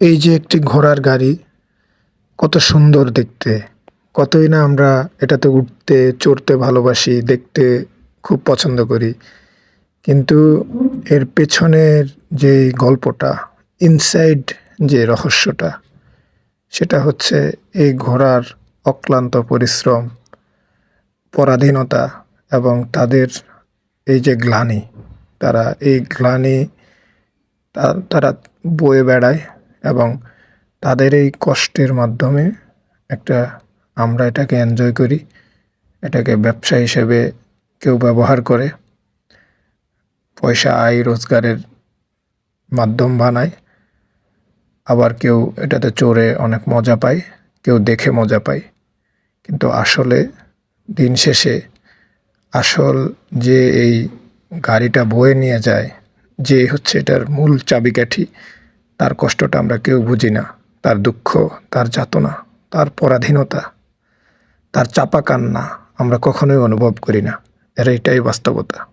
এই যে একটি ঘোড়ার গাড়ি, কত সুন্দর দেখতে। কতই না আমরা এটাতে উঠতে, চড়তে ভালোবাসি, দেখতে খুব পছন্দ করি। কিন্তু এর পেছনের যে গল্পটা ইনসাইড যে রহস্যটা, সেটা হচ্ছে এই ঘোড়ার অক্লান্ত পরিশ্রম, পরাধীনতা এবং তাদের এই যে গ্লানি, তারা এই গ্লানি তারা বয়ে বেড়ায়। এবং তাদের এই কষ্টের মাধ্যমে একটা আমরা এটাকে এনজয় করি, এটাকে ব্যবসা হিসেবে কেউ ব্যবহার করে, পয়সা, আয়, রোজগারের মাধ্যম বানায়, আবার কেউ এটাতে চড়ে অনেক মজা পায়, কেউ দেখে মজা পায়। কিন্তু আসলে দিন শেষে আসল যে এই গাড়িটা বয়ে নিয়ে যায়, যে হচ্ছে এটার মূল চাবিকাঠি তার কষ্টটা আমরা কেউ বুঝি না। তার দুঃখ, তার যাতনা, তার পরাধীনতা, তার চাপা কান্না আমরা কখনোই অনুভব করি না। এর এটাই বাস্তবতা।